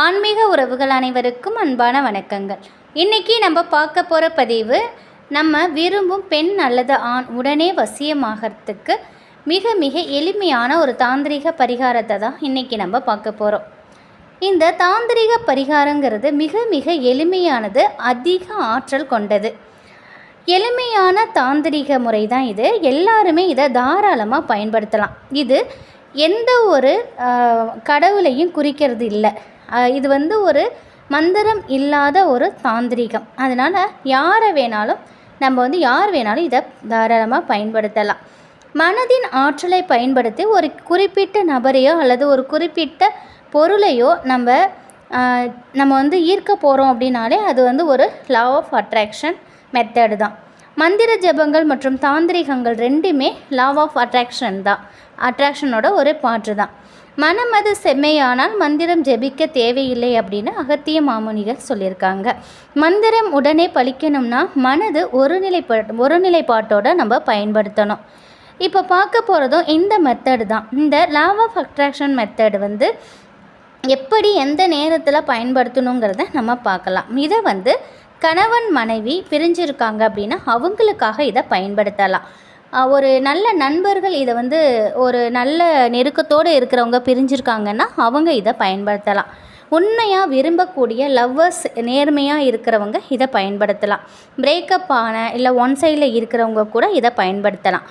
ஆன்மீக உறவுகள் அனைவருக்கும் அன்பான வணக்கங்கள். இன்றைக்கி நம்ம பார்க்க போகிற பதிவு நம்ம விரும்பும் பெண் அல்லது ஆண் உடனே வசியமாகறதுக்கு மிக மிக எளிமையான ஒரு தாந்திரிக பரிகாரத்தை தான் இன்றைக்கி நம்ம பார்க்க போகிறோம் இந்த தாந்திரிக பரிகாரங்கிறது மிக மிக எளிமையானது அதிக ஆற்றல் கொண்டது. எளிமையான தாந்திரிக முறை தான் இது. எல்லாருமே இதை தாராளமாக பயன்படுத்தலாம். இது எந்த ஒரு கடவுளையும் குறிக்கிறது இல்லை. இது வந்து ஒரு மந்திரம் இல்லாத ஒரு தாந்திரிகம். அதனால் யாரை வேணாலும் நம்ம வந்து யார் வேணாலும் இதை தாராளமாக பயன்படுத்தலாம். மனதின் ஆற்றலை பயன்படுத்தி ஒரு குறிப்பிட்ட நபரையோ அல்லது ஒரு குறிப்பிட்ட பொருளையோ நம்ம நம்ம வந்து ஈர்க்க போகிறோம் அப்படின்னாலே அது வந்து ஒரு லா ஆஃப் அட்ராக்ஷன் மெத்தடு தான். மந்திர ஜபங்கள் மற்றும் தாந்திரிகங்கள் ரெண்டுமே லா ஆஃப் அட்ராக்ஷன் தான். அட்ராக்ஷனோட ஒரு பாற்று தான். மனம் அது செம்மையானால் மந்திரம் ஜெபிக்க தேவையில்லை அப்படின்னு அகத்திய மாமுனிகள் சொல்லியிருக்காங்க. மந்திரம் உடனே பழிக்கணும்னா மனது ஒருநிலைப்பா ஒருநிலைப்பாட்டோட நம்ம பயன்படுத்தணும். இப்போ பார்க்க போகிறதும் இந்த மெத்தடு தான். இந்த லா ஆஃப் அட்ராக்ஷன் மெத்தடு வந்து எப்படி எந்த நேரத்தில் பயன்படுத்தணுங்கிறத நம்ம பார்க்கலாம். இதை வந்து கணவன் மனைவி பிரிஞ்சிருக்காங்க அப்படின்னா அவங்களுக்காக இதை பயன்படுத்தலாம். ஒரு நல்ல நண்பர்கள் இதை வந்து ஒரு நல்ல நெருக்கத்தோடு இருக்கிறவங்க பிரிஞ்சிருக்காங்கன்னா அவங்க இதை பயன்படுத்தலாம். உண்மையாக விரும்பக்கூடிய லவ்வர்ஸ் நேர்மையாக இருக்கிறவங்க இதை பயன்படுத்தலாம். பிரேக்கப் ஆன இல்லை ஒன் சைடில் இருக்கிறவங்க கூட இதை பயன்படுத்தலாம்.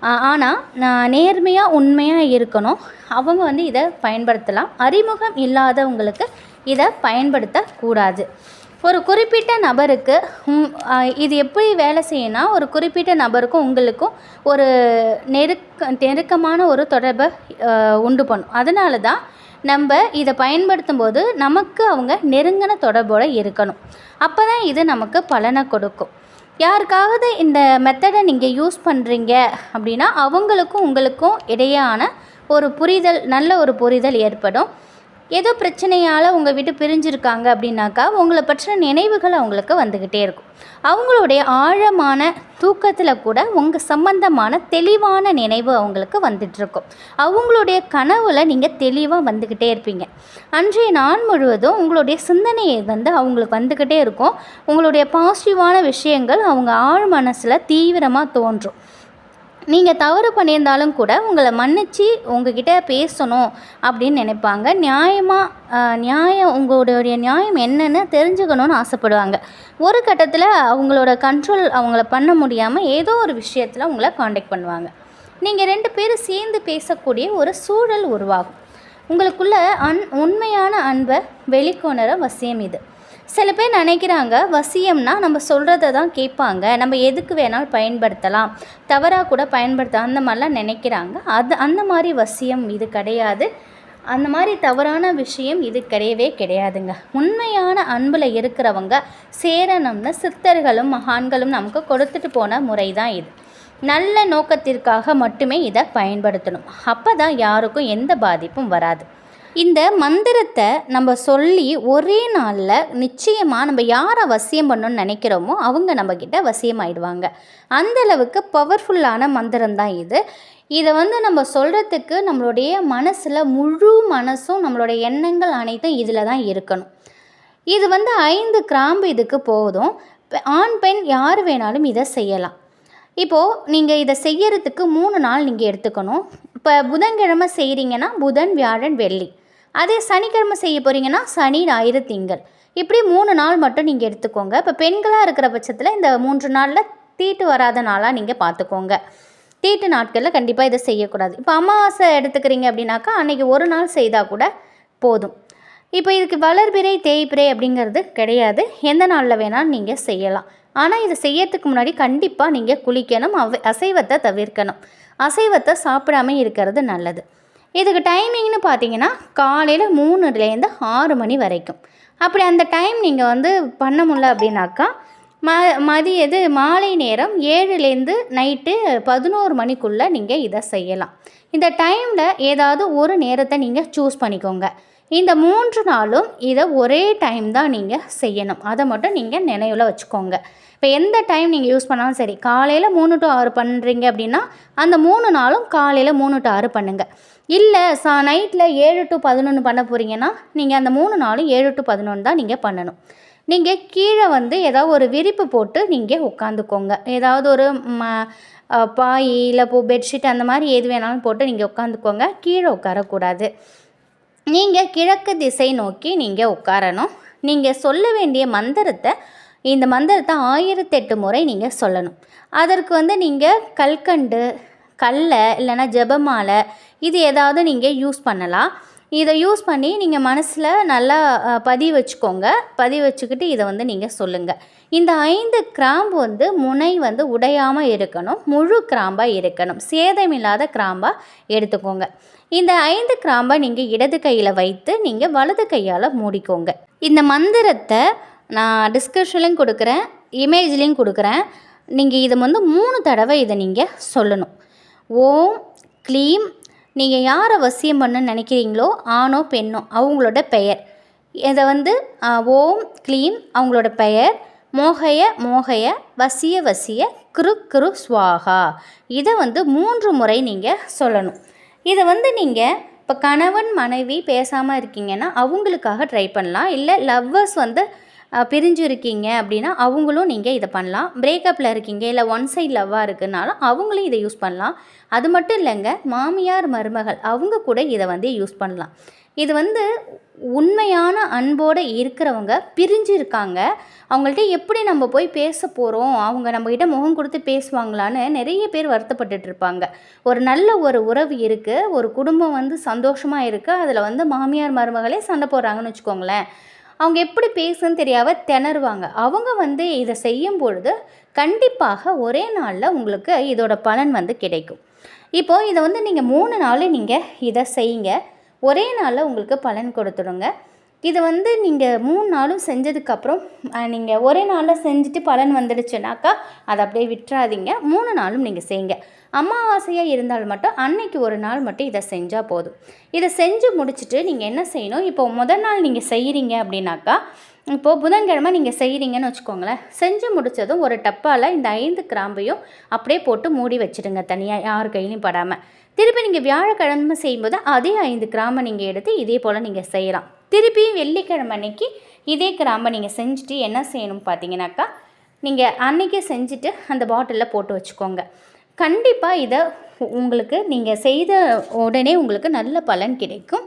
ஆனால் நான் நேர்மையாக உண்மையாக இருக்கணும். அவங்க வந்து இதை பயன்படுத்தலாம். அறிமுகம் இல்லாதவங்களுக்கு இதை பயன்படுத்தக்கூடாது. ஒரு குறிப்பிட்ட நபருக்கு இது எப்படி வேலை செய்யணும்னா ஒரு குறிப்பிட்ட நபருக்கும் உங்களுக்கும் ஒரு நெருக்க நெருக்கமான ஒரு தொடர்பை உண்டு பண்ணும். அதனால தான் நம்ம இதை பயன்படுத்தும் போது நமக்கு அவங்க நெருங்கின தொடர்போடு இருக்கணும். அப்போ தான் இது நமக்கு பலனை கொடுக்கும். யாருக்காவது இந்த மெத்தடை நீங்கள் யூஸ் பண்ணுறீங்க அப்படின்னா அவங்களுக்கும் உங்களுக்கும் இடையான ஒரு புரிதல் நல்ல ஒரு புரிதல் ஏற்படும். ஏதோ பிரச்சனையால் உங்கள் விட்டு பிரிஞ்சிருக்காங்க அப்படின்னாக்கா உங்களை பற்றின நினைவுகள் அவங்களுக்கு வந்துக்கிட்டே இருக்கும். அவங்களுடைய ஆழமான தூக்கத்தில் கூட உங்கள் சம்பந்தமான தெளிவான நினைவு அவங்களுக்கு வந்துட்டுருக்கும் அவங்களுடைய கனவுல நீங்கள் தெளிவாக வந்துக்கிட்டே இருப்பீங்க. அன்றைய நாள் முழுவதும் உங்களுடைய சிந்தனையை வந்து அவங்களுக்கு வந்துக்கிட்டே இருக்கும். உங்களுடைய பாசிட்டிவான விஷயங்கள் அவங்க ஆழ் மனசில் தீவிரமாக தோன்றும். நீங்கள் தவறு பண்ணியிருந்தாலும் கூட உங்களை மன்னிச்சு உங்ககிட்ட பேசணும் அப்படின்னு நினைப்பாங்க. நியாயமாக நியாயம் உங்களுடைய நியாயம் என்னன்னு தெரிஞ்சுக்கணும்னு ஆசைப்படுவாங்க. ஒரு கட்டத்தில் அவங்களோட கண்ட்ரோல் அவங்கள பண்ண முடியாமல் ஏதோ ஒரு விஷயத்தில் உங்களை காண்டாக்ட் பண்ணுவாங்க. நீங்கள் ரெண்டு பேரும் சேர்ந்து பேசக்கூடிய ஒரு சூழல் உருவாகும். உங்களுக்குள்ள அன் உண்மையான அன்பை வெளிக்கொணர வசியம் இது. சில பேர் நினைக்கிறாங்க வசியம்னா நம்ம சொல்கிறத தான் கேட்பாங்க. நம்ம எதுக்கு வேணாலும் பயன்படுத்தலாம். தவறாக கூட பயன்படுத்த அந்த மாதிரிலாம் நினைக்கிறாங்க. அது அந்த மாதிரி வசியம் இது கிடையாது. அந்த மாதிரி தவறான விஷயம் இது கிடையவே கிடையாதுங்க. உண்மையான அன்பில் இருக்கிறவங்க சேரணும்னு சித்தர்களும் மகான்களும் நமக்கு கொடுத்துட்டு போன முறை தான் இது. நல்ல நோக்கத்திற்காக மட்டுமே இதை பயன்படுத்தணும். அப்போ தான் யாருக்கும் எந்த பாதிப்பும் வராது. இந்த மந்திரத்தை நம்ம சொல்லி ஒரே நாளில் நிச்சயமாக நம்ம யாரை வசியம் பண்ணணும்னு நினைக்கிறோமோ அவங்க நம்மக்கிட்ட வசியமாயிடுவாங்க அந்த அளவுக்கு பவர்ஃபுல்லான மந்திரம் தான் இது. இதை வந்து நம்ம சொல்கிறதுக்கு நம்மளுடைய மனசில் முழு மனசும் நம்மளுடைய எண்ணங்கள் அனைத்தும் இதில் தான் இருக்கணும். இது வந்து ஐந்து கிராம்பு இதுக்கு போதும். ஆண் பெண் யார் வேணாலும் இதை செய்யலாம். இப்போது நீங்கள் இதை செய்யறதுக்கு மூணு நாள் நீங்கள் எடுத்துக்கணும். இப்போ புதன்கிழமை செய்கிறீங்கன்னா புதன் வியாழன் வெள்ளி. அதே சனிக்கிழமை செய்ய போகிறீங்கன்னா சனி ஞாயிறு திங்கள். இப்படி மூணு நாள் மட்டும் நீங்கள் எடுத்துக்கோங்க. இப்போ பெண்களாக இருக்கிற பட்சத்தில் இந்த மூன்று நாளில் தீட்டு வராத நாளாக நீங்கள் பார்த்துக்கோங்க தீட்டு நாட்களில் கண்டிப்பாக இதை செய்யக்கூடாது. இப்போ அமாவாசை எடுத்துக்கிறீங்க அப்படின்னாக்கா அன்றைக்கி ஒரு நாள் செய்தால் கூட போதும். இப்போ இதுக்கு வளர்பிறை தேய்பிறை அப்படிங்கிறது கிடையாது. எந்த நாளில் வேணாலும் நீங்கள் செய்யலாம். ஆனால் இதை செய்யறதுக்கு முன்னாடி கண்டிப்பாக நீங்கள் குளிக்கணும் அவ அசைவத்தை தவிர்க்கணும். அசைவத்தை சாப்பிடாம இருக்கிறது நல்லது. இதுக்கு டைமிங்னு பார்த்தீங்கன்னா காலையில் மூணுலேருந்து ஆறு மணி வரைக்கும். அப்படி அந்த டைம் நீங்கள் வந்து பண்ண முடியல அப்படின்னாக்கா ம மதிய இது மாலை நேரம் ஏழுலேருந்து நைட்டு பதினோரு மணிக்குள்ளே நீங்கள் இதை செய்யலாம். இந்த டைமில் ஏதாவது ஒரு நேரத்தை நீங்கள் சூஸ் பண்ணிக்கோங்க. இந்த மூன்று நாளும் இதை ஒரே டைம் தான் நீங்கள் செய்யணும். அதை மட்டும் நீங்கள் நினைவில் வச்சுக்கோங்க. இப்போ எந்த டைம் நீங்கள் யூஸ் பண்ணாலும் சரி காலையில் மூணு டு ஆறு பண்ணுறீங்க அப்படின்னா அந்த மூணு நாளும் காலையில் மூணு டு ஆறு பண்ணுங்கள் இல்லை சா நைட்டில் ஏழு டு பதினொன்று பண்ண போகிறீங்கன்னா நீங்கள் அந்த மூணு நாளும் ஏழு டு பதினொன்று தான் நீங்கள் பண்ணணும். நீங்கள் கீழே வந்து ஏதாவது ஒரு விரிப்பு போட்டு நீங்கள் உட்காந்துக்கோங்க. ஏதாவது ஒரு ம பாய் இல்லை பூ பெட்ஷீட் அந்த மாதிரி எது வேணாலும் போட்டு நீங்கள் உட்காந்துக்கோங்க. கீழே உட்காரக்கூடாது. நீங்கள் கிழக்கு திசை நோக்கி நீங்கள் உட்காரணும். நீங்கள் சொல்ல வேண்டிய மந்திரத்தை இந்த மந்திரத்தை ஆயிரத்தெட்டு முறை நீங்கள் சொல்லணும். அதற்கு வந்து நீங்கள் கல்கண்டு கல்லை இல்லைன்னா ஜெபமாலை இது ஏதாவது நீங்கள் யூஸ் பண்ணலாம். இதை யூஸ் பண்ணி நீங்கள் மனசில் நல்லா பதி வச்சுக்கோங்க. பதி வச்சுக்கிட்டு இதை வந்து நீங்கள் சொல்லுங்கள் இந்த ஐந்து கிராம்பு வந்து முனை வந்து உடையாமல் இருக்கணும். முழு கிராம்பாக இருக்கணும். சேதமில்லாத கிராம்பாக எடுத்துக்கோங்க. இந்த ஐந்து கிராம்பை நீங்கள் இடது கையில் வைத்து நீங்கள் வலது கையால் மூடிக்கோங்க. இந்த மந்திரத்தை நான் டிஸ்கிரிப்ஷன்லையும் கொடுக்குறேன் இமேஜ்லேயும் கொடுக்குறேன். நீங்கள் இதை வந்து மூணு தடவை இதை நீங்கள் சொல்லணும். ஓம் க்ளீம் நீங்கள் யாரை வசியம் பண்ண நினைக்கிறீங்களோ ஆணோ பெண்ணோ அவங்களோட பெயர். இதை வந்து ஓம் க்ளீம் அவங்களோட பெயர். மோகய மோகய வசிய வசிய கிரு கிரு ஸ்வாகா இதை வந்து மூன்று முறை நீங்கள் சொல்லணும். இதை வந்து நீங்கள் இப்போ கணவன் மனைவி பேசாமல் இருக்கீங்கன்னா அவங்களுக்காக ட்ரை பண்ணலாம். இல்லை லவ்வர்ஸ் வந்து பிரிஞ்சு இருக்கீங்க அப்படின்னா அவங்களும் நீங்கள் இதை பண்ணலாம். பிரேக்கப்பில் இருக்கீங்க இல்லை ஒன் சைட் லவ்வாக இருக்குனாலும் அவங்களும் இதை யூஸ் பண்ணலாம். அது மட்டும் இல்லைங்க மாமியார் மருமகள் அவங்க கூட இதை வந்து யூஸ் பண்ணலாம். இது வந்து உண்மையான அன்போடு இருக்கிறவங்க பிரிஞ்சு இருக்காங்க அவங்கள்ட்ட எப்படி நம்ம போய் பேச போகிறோம் அவங்க நம்மக்கிட்ட முகம் கொடுத்து பேசுவாங்களான்னு நிறைய பேர் வருத்தப்பட்டுட்டு இருப்பாங்க. ஒரு நல்ல ஒரு உறவு இருக்குது ஒரு குடும்பம் வந்து சந்தோஷமாக இருக்குது அதில் வந்து மாமியார் மருமகளே சண்டை போடுறாங்கன்னு வச்சுக்கோங்களேன். அவங்க எப்படி பேசுன்னு தெரியாமல் திணறுவாங்க. அவங்க வந்து இதை செய்யும் பொழுது கண்டிப்பாக ஒரே நாளில் உங்களுக்கு இதோட பலன் வந்து கிடைக்கும். இப்போது இதை வந்து நீங்கள் மூணு நாள் நீங்கள் இதை செய்யுங்க. ஒரே நாளில் உங்களுக்கு பலன் கொடுத்துடுங்க. இது வந்து நீங்கள் மூணு நாளும் செஞ்சதுக்கப்புறம் நீங்கள் ஒரே நாளில் செஞ்சுட்டு பலன் வந்துடுச்சுனாக்கா அதை அப்படியே விட்டுறாதீங்க. மூணு நாளும் நீங்கள் செய்யுங்க அமாவாசையாக இருந்தால் மட்டும் அன்னைக்கு ஒரு நாள் மட்டும் இதை செஞ்சால் போதும். இதை செஞ்சு முடிச்சுட்டு நீங்கள் என்ன செய்யணும்? இப்போ முதல் நாள் நீங்கள் செய்கிறீங்க அப்படின்னாக்கா இப்போது புதன்கிழமை நீங்கள் செய்கிறீங்கன்னு வச்சுக்கோங்களேன். செஞ்சு முடித்ததும் ஒரு டப்பாவில் இந்த ஐந்து கிராம்பையும் அப்படியே போட்டு மூடி வச்சிடுங்க தனியாக யார் கையிலையும் படாமல் திருப்பி நீங்கள் வியாழக்கிழமை செய்யும்போது அதே ஐந்து கிராம்பை நீங்கள் எடுத்து இதே போல் நீங்கள் செய்யலாம். திருப்பியும் வெள்ளிக்கிழமை அன்னைக்கு இதே கிராம்பை நீங்கள் செஞ்சுட்டு என்ன செய்யணும் பார்த்தீங்கன்னாக்கா நீங்கள் அன்றைக்கே செஞ்சுட்டு அந்த பாட்டிலில் போட்டு வச்சுக்கோங்க. கண்டிப்பாக இதை உங்களுக்கு நீங்கள் செய்த உடனே உங்களுக்கு நல்ல பலன் கிடைக்கும்.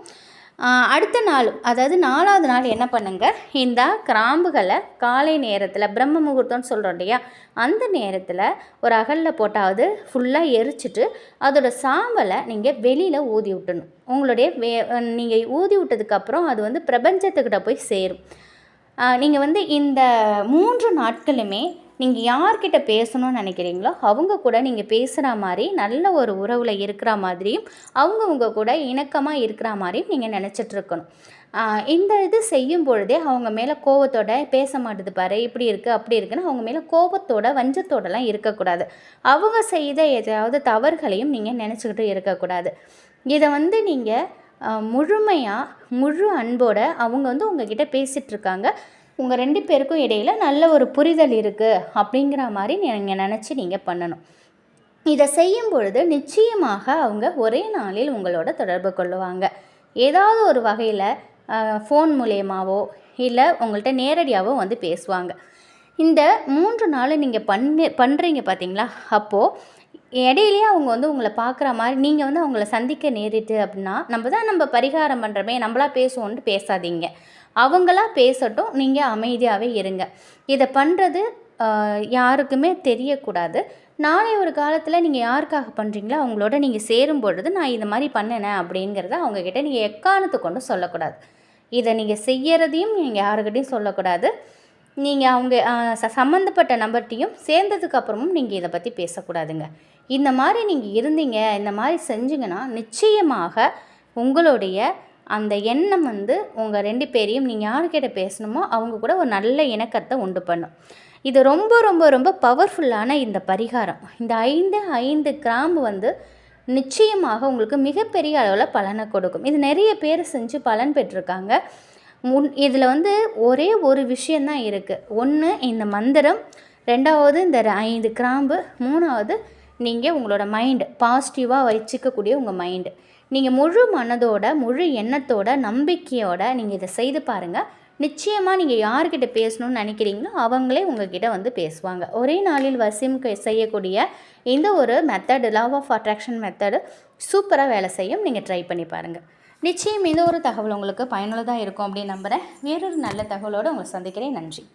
அடுத்த நாள் அதாவது நாலாவது நாள் என்ன பண்ணுங்க? இந்த கிராம்புகளை காலை நேரத்தில் பிரம்ம முகூர்த்தம்னு சொல்கிறோம் இல்லையா? அந்த நேரத்தில் ஒரு அகலில் போட்டாவது ஃபுல்லாக எரிச்சிட்டு அதோட சாம்பலை நீங்கள் வெளியில் ஊதி விட்டணும். உங்களுடைய வே நீங்கள் ஊதி விட்டதுக்கப்புறம் அது வந்து பிரபஞ்சத்துக்கிட்ட போய் சேரும். நீங்கள் வந்து இந்த மூன்று நாட்களுமே நீங்கள் யார்கிட்ட பேசணும்னு நினைக்கிறீங்களோ அவங்க கூட நீங்கள் பேசுகிற மாதிரி நல்ல ஒரு உறவில் இருக்கிற மாதிரியும் அவங்க கூட இணக்கமாக இருக்கிற மாதிரியும் நீங்கள் நினச்சிட்டு இருக்கணும் இந்த இது செய்யும் பொழுதே அவங்க மேலே கோவத்தோட பேச மாட்டுது பாரு இப்படி இருக்குது அப்படி இருக்குன்னு அவங்க மேலே கோபத்தோட வஞ்சத்தோடலாம் இருக்கக்கூடாது. அவங்க செய்த ஏதாவது தவறுகளையும் நீங்கள் நினச்சிக்கிட்டு இருக்கக்கூடாது. இதை வந்து நீங்கள் முழுமையாக முழு அன்போட அவங்க வந்து உங்ககிட்ட பேசிகிட்ருக்காங்க உங்கள் ரெண்டு பேருக்கும் இடையில நல்ல ஒரு புரிதல் இருக்குது அப்படிங்கிற மாதிரி நீங்கள் நினச்சி நீங்கள் பண்ணணும். இதை செய்யும் பொழுது நிச்சயமாக அவங்க ஒரே நாளில் உங்களோட தொடர்பு கொள்ளுவாங்க. ஏதாவது ஒரு வகையில் ஃபோன் மூலியமாவோ இல்லை உங்கள்கிட்ட நேரடியாகவோ வந்து பேசுவாங்க. இந்த மூன்று நாள் நீங்கள் பண்ணி பண்ணுறீங்க பார்த்தீங்களா அப்போது இடையிலேயே அவங்க வந்து உங்களை பார்க்குற மாதிரி நீங்கள் வந்து அவங்கள சந்திக்க நேரிட்டு அப்படின்னா நம்ம தான் நம்ம பரிகாரம் பண்ணுறமே நம்மளா பேசுவோன்ட்டு பேசாதீங்க. அவங்களா பேசட்டும் நீங்கள் அமைதியாகவே இருங்க. இதை பண்ணுறது யாருக்குமே தெரியக்கூடாது. நாளை ஒரு காலத்தில் நீங்கள் யாருக்காக பண்ணுறீங்களோ அவங்களோட நீங்கள் சேரும் பொழுது நான் இது மாதிரி பண்ணினேன் அப்படிங்கிறத அவங்கக்கிட்ட நீங்கள் எக்காரணத்தை கொண்டு சொல்லக்கூடாது. இதை நீங்கள் செய்யறதையும் நீங்கள் யாருக்கிட்டையும் சொல்லக்கூடாது. நீங்கள் அவங்க ச சம்மந்தப்பட்ட நபர்கிட்டையும் சேர்ந்ததுக்கு அப்புறமும் நீங்கள் இதை பற்றி பேசக்கூடாதுங்க. இந்த மாதிரி நீங்கள் இருந்தீங்க இந்த மாதிரி செஞ்சிங்கன்னா நிச்சயமாக உங்களுடைய அந்த எண்ணம் வந்து உங்கள் ரெண்டு பேரையும் நீங்கள் யார்கிட்ட பேசணுமோ அவங்க கூட ஒரு நல்ல இணக்கத்தை உண்டு பண்ணும். இது ரொம்ப ரொம்ப ரொம்ப பவர்ஃபுல்லான இந்த பரிகாரம். இந்த ஐந்து ஐந்து கிராம்பு வந்து நிச்சயமாக உங்களுக்கு மிகப்பெரிய அளவில் பலனை கொடுக்கும். இது நிறைய பேர் செஞ்சு பலன் பெற்றிருக்காங்க. முன் இதில் வந்து ஒரே ஒரு விஷயந்தான் இருக்குது ஒன்று இந்த மந்திரம். ரெண்டாவது இந்த ஐந்து கிராம்பு. மூணாவது நீங்கள் உங்களோட மைண்டு பாசிட்டிவாக வச்சுக்கக்கூடிய உங்கள் மைண்டு நீங்கள் முழு மனதோட முழு எண்ணத்தோட நம்பிக்கையோட நீங்கள் இதை செய்து பாருங்கள் நிச்சயமாக நீங்கள் யார்கிட்ட பேசணும்னு நினைக்கிறீங்களோ அவங்களே உங்ககிட்ட வந்து பேசுவாங்க. ஒரே நாளில் வசியம் க- செய்யக்கூடிய இந்த ஒரு method love of attraction method சூப்பராக வேலை செய்யும். நீங்கள் ட்ரை பண்ணி பாருங்கள் நிச்சயம் இந்த ஒரு தகவல் உங்களுக்கு பயனுள்ளதாக இருக்கும் அப்படின்னு நம்புகிறேன் வேறொரு நல்ல தகவலோடு உங்களை சந்திக்கிறேன். நன்றி.